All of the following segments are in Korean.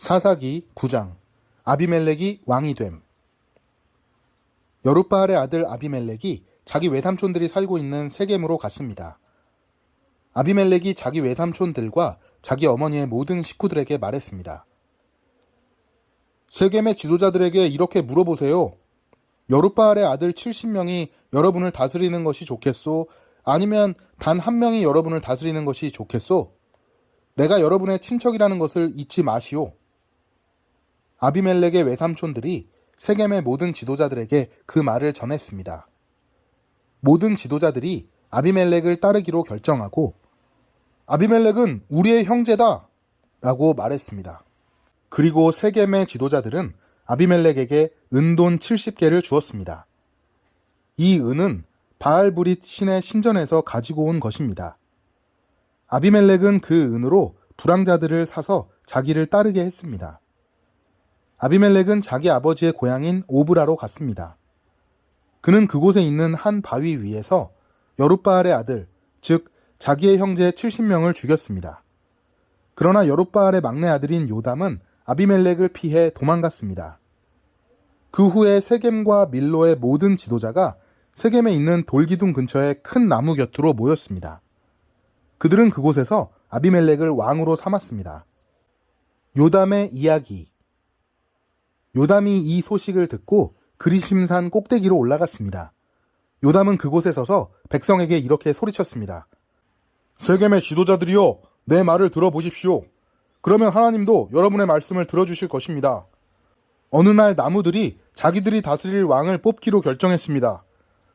사사기 9장 아비멜렉이 왕이 됨 여룻바알의 아들 아비멜렉이 자기 외삼촌들이 살고 있는 세겜으로 갔습니다. 아비멜렉이 자기 외삼촌들과 자기 어머니의 모든 식구들에게 말했습니다. 세겜의 지도자들에게 이렇게 물어보세요. 여룻바알의 아들 70명이 여러분을 다스리는 것이 좋겠소? 아니면 단 한 명이 여러분을 다스리는 것이 좋겠소? 내가 여러분의 친척이라는 것을 잊지 마시오. 아비멜렉의 외삼촌들이 세겜의 모든 지도자들에게 그 말을 전했습니다. 모든 지도자들이 아비멜렉을 따르기로 결정하고 아비멜렉은 우리의 형제다 라고 말했습니다. 그리고 세겜의 지도자들은 아비멜렉에게 은돈 70개를 주었습니다. 이 은은 바알브릿 신의 신전에서 가지고 온 것입니다. 아비멜렉은 그 은으로 불황자들을 사서 자기를 따르게 했습니다. 아비멜렉은 자기 아버지의 고향인 오브라로 갔습니다. 그는 그곳에 있는 한 바위 위에서 여룻바알의 아들, 즉 자기의 형제 70명을 죽였습니다. 그러나 여룻바알의 막내 아들인 요담은 아비멜렉을 피해 도망갔습니다. 그 후에 세겜과 밀로의 모든 지도자가 세겜에 있는 돌기둥 근처의 큰 나무 곁으로 모였습니다. 그들은 그곳에서 아비멜렉을 왕으로 삼았습니다. 요담의 이야기 요담이 이 소식을 듣고 그리심산 꼭대기로 올라갔습니다. 요담은 그곳에 서서 백성에게 이렇게 소리쳤습니다. 세겜의 지도자들이여 내 말을 들어보십시오. 그러면 하나님도 여러분의 말씀을 들어주실 것입니다. 어느 날 나무들이 자기들이 다스릴 왕을 뽑기로 결정했습니다.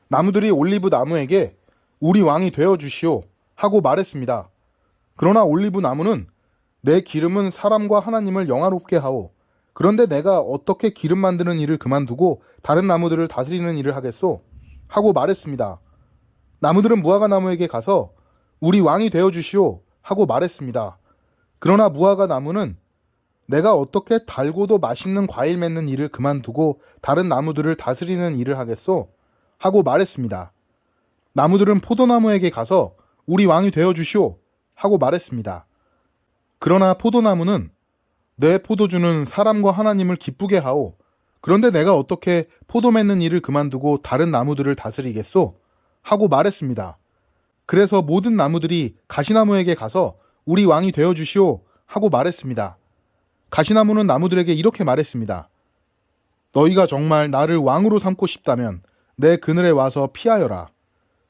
나무들이 올리브 나무에게 우리 왕이 되어 주시오 하고 말했습니다. 그러나 올리브 나무는 내 기름은 사람과 하나님을 영화롭게 하오. 그런데 내가 어떻게 기름 만드는 일을 그만두고 다른 나무들을 다스리는 일을 하겠소? 하고 말했습니다. 나무들은 무화과 나무에게 가서 우리 왕이 되어 주시오 하고 말했습니다. 그러나 무화과 나무는 내가 어떻게 달고도 맛있는 과일 맺는 일을 그만두고 다른 나무들을 다스리는 일을 하겠소? 하고 말했습니다. 나무들은 포도나무에게 가서 우리 왕이 되어 주시오 하고 말했습니다. 그러나 포도나무는 내 포도주는 사람과 하나님을 기쁘게 하오. 그런데 내가 어떻게 포도 맺는 일을 그만두고 다른 나무들을 다스리겠소? 하고 말했습니다. 그래서 모든 나무들이 가시나무에게 가서 우리 왕이 되어 주시오 하고 말했습니다. 가시나무는 나무들에게 이렇게 말했습니다. 너희가 정말 나를 왕으로 삼고 싶다면 내 그늘에 와서 피하여라.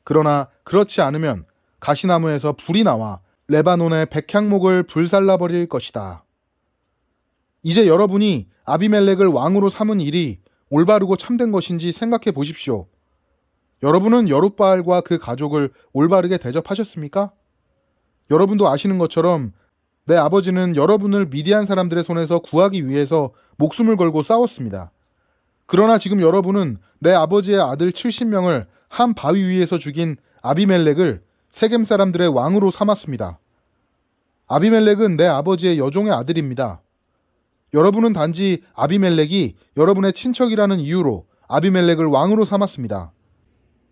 그러나 그렇지 않으면 가시나무에서 불이 나와 레바논의 백향목을 불살라버릴 것이다. 이제 여러분이 아비멜렉을 왕으로 삼은 일이 올바르고 참된 것인지 생각해 보십시오. 여러분은 여룻바알과 그 가족을 올바르게 대접하셨습니까? 여러분도 아시는 것처럼 내 아버지는 여러분을 미디안 사람들의 손에서 구하기 위해서 목숨을 걸고 싸웠습니다. 그러나 지금 여러분은 내 아버지의 아들 70명을 한 바위 위에서 죽인 아비멜렉을 세겜 사람들의 왕으로 삼았습니다. 아비멜렉은 내 아버지의 여종의 아들입니다. 여러분은 단지 아비멜렉이 여러분의 친척이라는 이유로 아비멜렉을 왕으로 삼았습니다.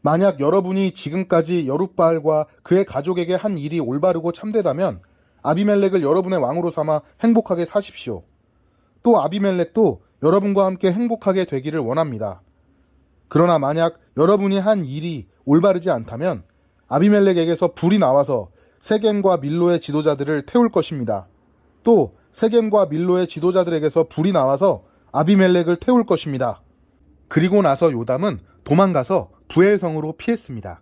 만약 여러분이 지금까지 여룻바알과 그의 가족에게 한 일이 올바르고 참되다면 아비멜렉을 여러분의 왕으로 삼아 행복하게 사십시오. 또 아비멜렉도 여러분과 함께 행복하게 되기를 원합니다. 그러나 만약 여러분이 한 일이 올바르지 않다면 아비멜렉에게서 불이 나와서 세겜과 밀로의 지도자들을 태울 것입니다. 또 세겜과 밀로의 지도자들에게서 불이 나와서 아비멜렉을 태울 것입니다. 그리고 나서 요담은 도망가서 부엘성으로 피했습니다.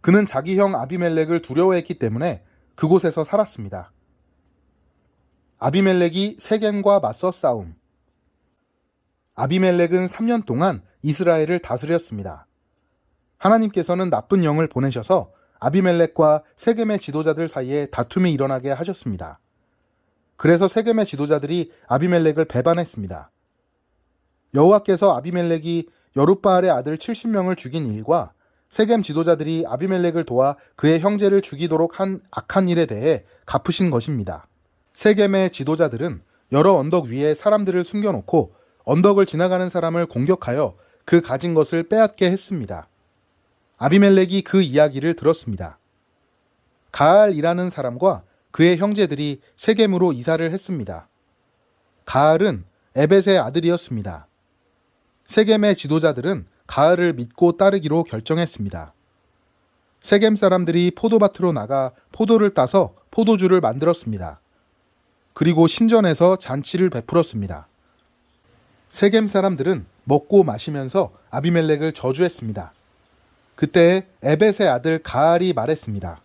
그는 자기 형 아비멜렉을 두려워했기 때문에 그곳에서 살았습니다. 아비멜렉이 세겜과 맞서 싸움. 아비멜렉은 3년 동안 이스라엘을 다스렸습니다. 하나님께서는 나쁜 영을 보내셔서 아비멜렉과 세겜의 지도자들 사이에 다툼이 일어나게 하셨습니다. 그래서 세겜의 지도자들이 아비멜렉을 배반했습니다. 여호와께서 아비멜렉이 여룻바알의 아들 70명을 죽인 일과 세겜 지도자들이 아비멜렉을 도와 그의 형제를 죽이도록 한 악한 일에 대해 갚으신 것입니다. 세겜의 지도자들은 여러 언덕 위에 사람들을 숨겨놓고 언덕을 지나가는 사람을 공격하여 그 가진 것을 빼앗게 했습니다. 아비멜렉이 그 이야기를 들었습니다. 가알이라는 사람과 그의 형제들이 세겜으로 이사를 했습니다. 가을은 에벳의 아들이었습니다. 세겜의 지도자들은 가을을 믿고 따르기로 결정했습니다. 세겜 사람들이 포도밭으로 나가 포도를 따서 포도주를 만들었습니다. 그리고 신전에서 잔치를 베풀었습니다. 세겜 사람들은 먹고 마시면서 아비멜렉을 저주했습니다. 그때 에벳의 아들 가알이 말했습니다.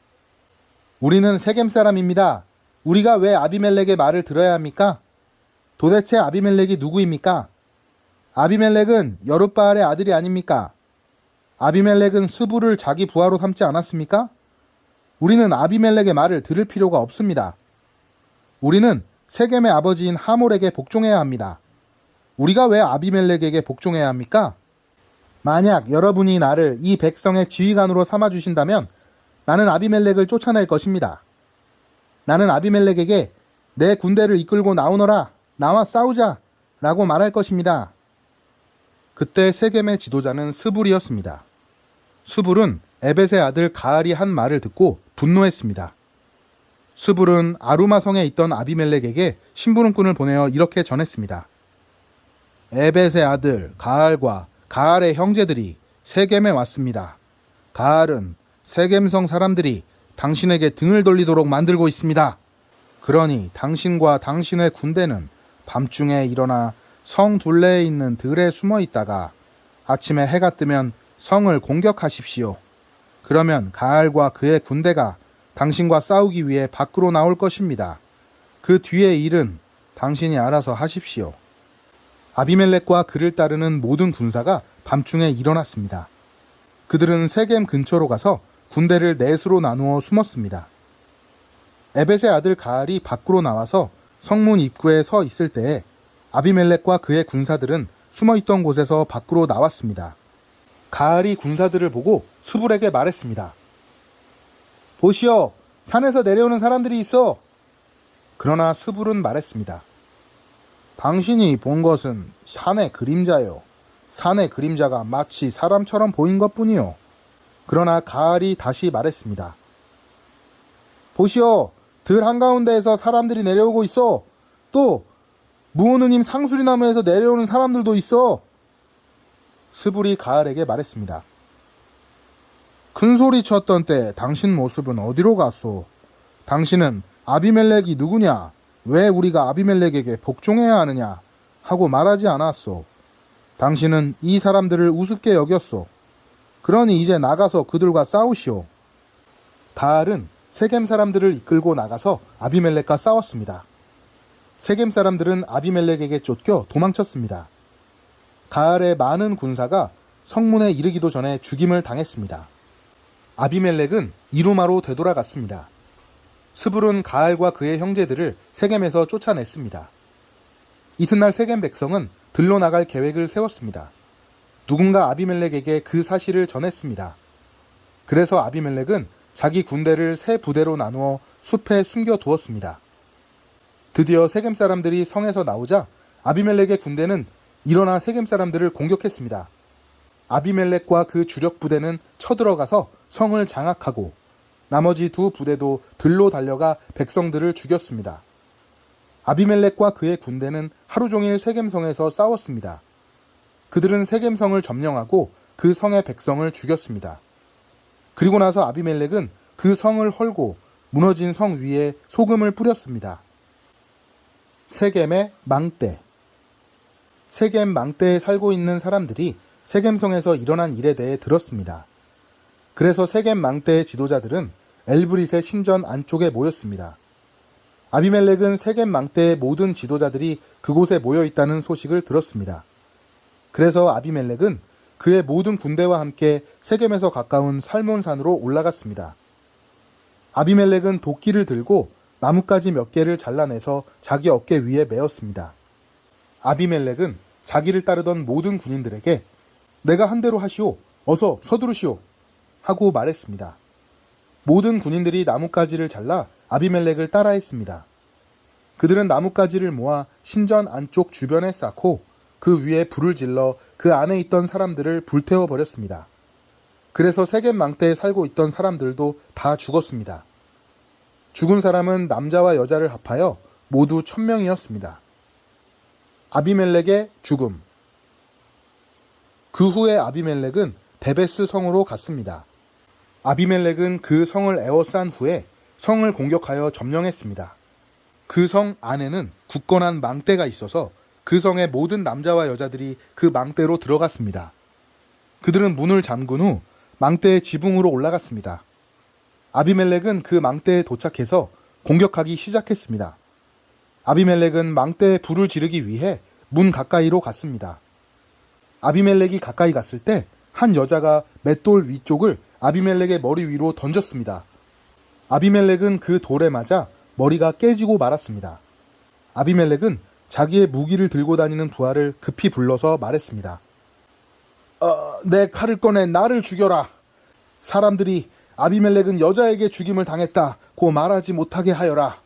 우리는 세겜 사람입니다. 우리가 왜 아비멜렉의 말을 들어야 합니까? 도대체 아비멜렉이 누구입니까? 아비멜렉은 여룻바알의 아들이 아닙니까? 아비멜렉은 수부를 자기 부하로 삼지 않았습니까? 우리는 아비멜렉의 말을 들을 필요가 없습니다. 우리는 세겜의 아버지인 하몰에게 복종해야 합니다. 우리가 왜 아비멜렉에게 복종해야 합니까? 만약 여러분이 나를 이 백성의 지휘관으로 삼아 주신다면 나는 아비멜렉을 쫓아낼 것입니다. 나는 아비멜렉에게 내 군대를 이끌고 나오너라, 나와 싸우자, 라고 말할 것입니다. 그때 세겜의 지도자는 스불이었습니다. 스불은 에벳의 아들 가알이 한 말을 듣고 분노했습니다. 스불은 아루마성에 있던 아비멜렉에게 심부름꾼을 보내어 이렇게 전했습니다. 에벳의 아들 가알과 가알의 형제들이 세겜에 왔습니다. 가알은 세겜성 사람들이 당신에게 등을 돌리도록 만들고 있습니다. 그러니 당신과 당신의 군대는 밤중에 일어나 성 둘레에 있는 들에 숨어 있다가 아침에 해가 뜨면 성을 공격하십시오. 그러면 가알과 그의 군대가 당신과 싸우기 위해 밖으로 나올 것입니다. 그 뒤의 일은 당신이 알아서 하십시오. 아비멜렉과 그를 따르는 모든 군사가 밤중에 일어났습니다. 그들은 세겜 근처로 가서 군대를 넷으로 나누어 숨었습니다. 에벳의 아들 가알이 밖으로 나와서 성문 입구에 서 있을 때에 아비멜렉과 그의 군사들은 숨어 있던 곳에서 밖으로 나왔습니다. 가알이 군사들을 보고 수불에게 말했습니다. 보시오, 산에서 내려오는 사람들이 있어. 그러나 수불은 말했습니다. 당신이 본 것은 산의 그림자요. 산의 그림자가 마치 사람처럼 보인 것 뿐이요. 그러나 가알이 다시 말했습니다. 보시오, 들 한가운데에서 사람들이 내려오고 있어. 또, 무오누님 상수리나무에서 내려오는 사람들도 있어. 스불이 가을에게 말했습니다. 큰 소리 쳤던 때 당신 모습은 어디로 갔소? 당신은 아비멜렉이 누구냐? 왜 우리가 아비멜렉에게 복종해야 하느냐? 하고 말하지 않았소. 당신은 이 사람들을 우습게 여겼소. 그러니 이제 나가서 그들과 싸우시오. 가알은 세겜 사람들을 이끌고 나가서 아비멜렉과 싸웠습니다. 세겜 사람들은 아비멜렉에게 쫓겨 도망쳤습니다. 가알의 많은 군사가 성문에 이르기도 전에 죽임을 당했습니다. 아비멜렉은 이루마로 되돌아갔습니다. 스불은 가알과 그의 형제들을 세겜에서 쫓아냈습니다. 이튿날 세겜 백성은 들러 나갈 계획을 세웠습니다. 누군가 아비멜렉에게 그 사실을 전했습니다. 그래서 아비멜렉은 자기 군대를 세 부대로 나누어 숲에 숨겨 두었습니다. 드디어 세겜 사람들이 성에서 나오자 아비멜렉의 군대는 일어나 세겜 사람들을 공격했습니다. 아비멜렉과 그 주력 부대는 쳐들어가서 성을 장악하고 나머지 두 부대도 들로 달려가 백성들을 죽였습니다. 아비멜렉과 그의 군대는 하루 종일 세겜성에서 싸웠습니다. 그들은 세겜성을 점령하고 그 성의 백성을 죽였습니다. 그리고 나서 아비멜렉은 그 성을 헐고 무너진 성 위에 소금을 뿌렸습니다. 세겜의 망대 세겜 망대에 살고 있는 사람들이 세겜성에서 일어난 일에 대해 들었습니다. 그래서 세겜 망대의 지도자들은 엘브릿의 신전 안쪽에 모였습니다. 아비멜렉은 세겜 망대의 모든 지도자들이 그곳에 모여 있다는 소식을 들었습니다. 그래서 아비멜렉은 그의 모든 군대와 함께 세겜에서 가까운 살몬산으로 올라갔습니다. 아비멜렉은 도끼를 들고 나뭇가지 몇 개를 잘라내서 자기 어깨 위에 메었습니다. 아비멜렉은 자기를 따르던 모든 군인들에게 내가 한 대로 하시오. 어서 서두르시오. 하고 말했습니다. 모든 군인들이 나뭇가지를 잘라 아비멜렉을 따라했습니다. 그들은 나뭇가지를 모아 신전 안쪽 주변에 쌓고 그 위에 불을 질러 그 안에 있던 사람들을 불태워 버렸습니다. 그래서 세겜 망대에 살고 있던 사람들도 다 죽었습니다. 죽은 사람은 남자와 여자를 합하여 모두 천명이었습니다. 아비멜렉의 죽음. 그 후에 아비멜렉은 데베스 성으로 갔습니다. 아비멜렉은 그 성을 에워싼 후에 성을 공격하여 점령했습니다. 그 성 안에는 굳건한 망대가 있어서 그 성의 모든 남자와 여자들이 그 망대로 들어갔습니다. 그들은 문을 잠근 후 망대의 지붕으로 올라갔습니다. 아비멜렉은 그 망대에 도착해서 공격하기 시작했습니다. 아비멜렉은 망대에 불을 지르기 위해 문 가까이로 갔습니다. 아비멜렉이 가까이 갔을 때 한 여자가 맷돌 위쪽을 아비멜렉의 머리 위로 던졌습니다. 아비멜렉은 그 돌에 맞아 머리가 깨지고 말았습니다. 아비멜렉은 자기의 무기를 들고 다니는 부하를 급히 불러서 말했습니다. 어, 내 칼을 꺼내 나를 죽여라. 사람들이 아비멜렉은 여자에게 죽임을 당했다고 말하지 못하게 하여라.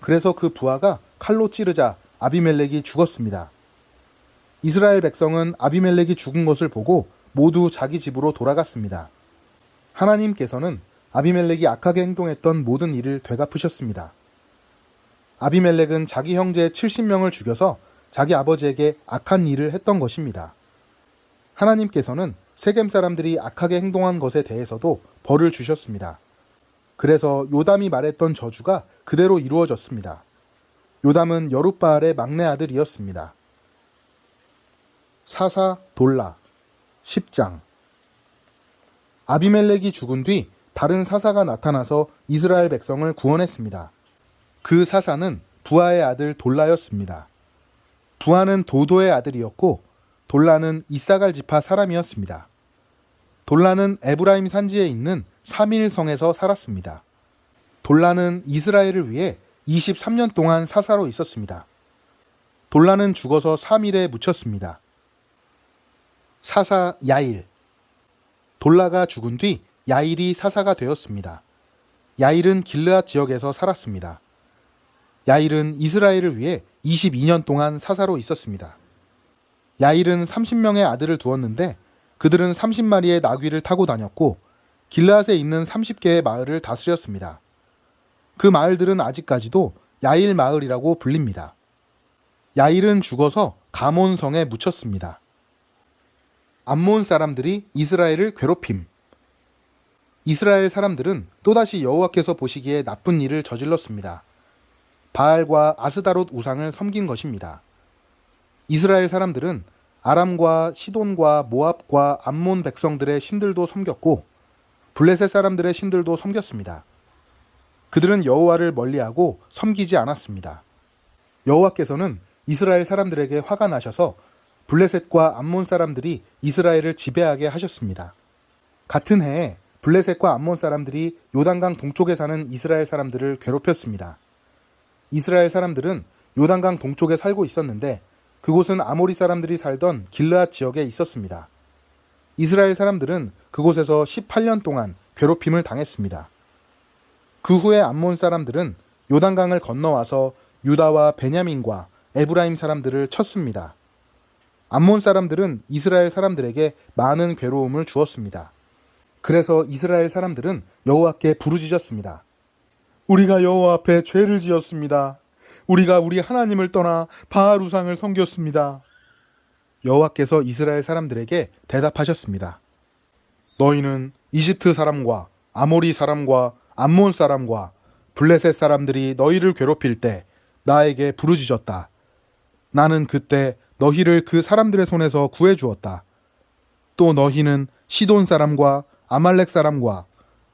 그래서 그 부하가 칼로 찌르자 아비멜렉이 죽었습니다. 이스라엘 백성은 아비멜렉이 죽은 것을 보고 모두 자기 집으로 돌아갔습니다. 하나님께서는 아비멜렉이 악하게 행동했던 모든 일을 되갚으셨습니다. 아비멜렉은 자기 형제 70명을 죽여서 자기 아버지에게 악한 일을 했던 것입니다. 하나님께서는 세겜 사람들이 악하게 행동한 것에 대해서도 벌을 주셨습니다. 그래서 요담이 말했던 저주가 그대로 이루어졌습니다. 요담은 여룻바알의 막내 아들이었습니다. 사사 돌라 10장 아비멜렉이 죽은 뒤 다른 사사가 나타나서 이스라엘 백성을 구원했습니다. 그 사사는 부하의 아들 돌라였습니다. 부하는 도도의 아들이었고 돌라는 이사갈 지파 사람이었습니다. 돌라는 에브라임 산지에 있는 사밀 성에서 살았습니다. 돌라는 이스라엘을 위해 23년 동안 사사로 있었습니다. 돌라는 죽어서 사밀에 묻혔습니다. 사사 야일 돌라가 죽은 뒤 야일이 사사가 되었습니다. 야일은 길르앗 지역에서 살았습니다. 야일은 이스라엘을 위해 22년 동안 사사로 있었습니다. 야일은 30명의 아들을 두었는데 그들은 30마리의 나귀를 타고 다녔고 길르앗에 있는 30개의 마을을 다스렸습니다. 그 마을들은 아직까지도 야일 마을이라고 불립니다. 야일은 죽어서 가몬성에 묻혔습니다. 암몬 사람들이 이스라엘을 괴롭힘. 이스라엘 사람들은 또다시 여호와께서 보시기에 나쁜 일을 저질렀습니다. 바알과 아스다롯 우상을 섬긴 것입니다. 이스라엘 사람들은 아람과 시돈과 모압과 암몬 백성들의 신들도 섬겼고 블레셋 사람들의 신들도 섬겼습니다. 그들은 여호와를 멀리하고 섬기지 않았습니다. 여호와께서는 이스라엘 사람들에게 화가 나셔서 블레셋과 암몬 사람들이 이스라엘을 지배하게 하셨습니다. 같은 해에 블레셋과 암몬 사람들이 요단강 동쪽에 사는 이스라엘 사람들을 괴롭혔습니다. 이스라엘 사람들은 요단강 동쪽에 살고 있었는데 그곳은 아모리 사람들이 살던 길르앗 지역에 있었습니다. 이스라엘 사람들은 그곳에서 18년 동안 괴롭힘을 당했습니다. 그 후에 암몬 사람들은 요단강을 건너와서 유다와 베냐민과 에브라임 사람들을 쳤습니다. 암몬 사람들은 이스라엘 사람들에게 많은 괴로움을 주었습니다. 그래서 이스라엘 사람들은 여호와께 부르짖었습니다. 우리가 여호와 앞에 죄를 지었습니다. 우리가 우리 하나님을 떠나 바알 우상을 섬겼습니다. 여호와께서 이스라엘 사람들에게 대답하셨습니다. 너희는 이집트 사람과 아모리 사람과 암몬 사람과 블레셋 사람들이 너희를 괴롭힐 때 나에게 부르짖었다. 나는 그때 너희를 그 사람들의 손에서 구해 주었다. 또 너희는 시돈 사람과 아말렉 사람과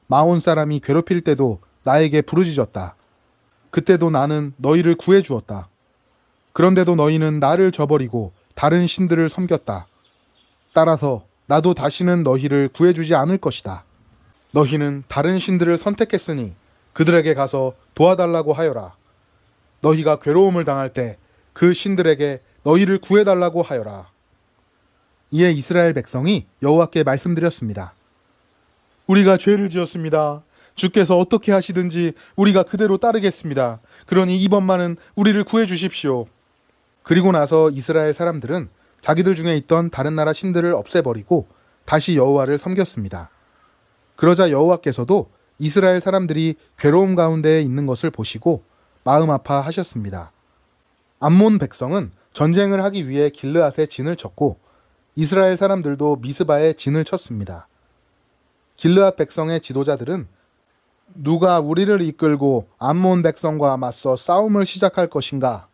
마온 사람이 괴롭힐 때도 나에게 부르짖었다. 그때도 나는 너희를 구해 주었다. 그런데도 너희는 나를 저버리고 다른 신들을 섬겼다. 따라서 나도 다시는 너희를 구해주지 않을 것이다. 너희는 다른 신들을 선택했으니 그들에게 가서 도와달라고 하여라. 너희가 괴로움을 당할 때 그 신들에게 너희를 구해달라고 하여라. 이에 이스라엘 백성이 여호와께 말씀드렸습니다. 우리가 죄를 지었습니다. 주께서 어떻게 하시든지 우리가 그대로 따르겠습니다. 그러니 이번만은 우리를 구해 주십시오. 그리고 나서 이스라엘 사람들은 자기들 중에 있던 다른 나라 신들을 없애버리고 다시 여호와를 섬겼습니다. 그러자 여호와께서도 이스라엘 사람들이 괴로움 가운데 있는 것을 보시고 마음 아파하셨습니다. 암몬 백성은 전쟁을 하기 위해 길르앗에 진을 쳤고 이스라엘 사람들도 미스바에 진을 쳤습니다. 길르앗 백성의 지도자들은 누가 우리를 이끌고 암몬 백성과 맞서 싸움을 시작할 것인가?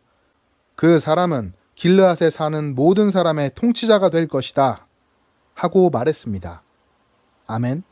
그 사람은 길르앗에 사는 모든 사람의 통치자가 될 것이다. 하고 말했습니다. 아멘.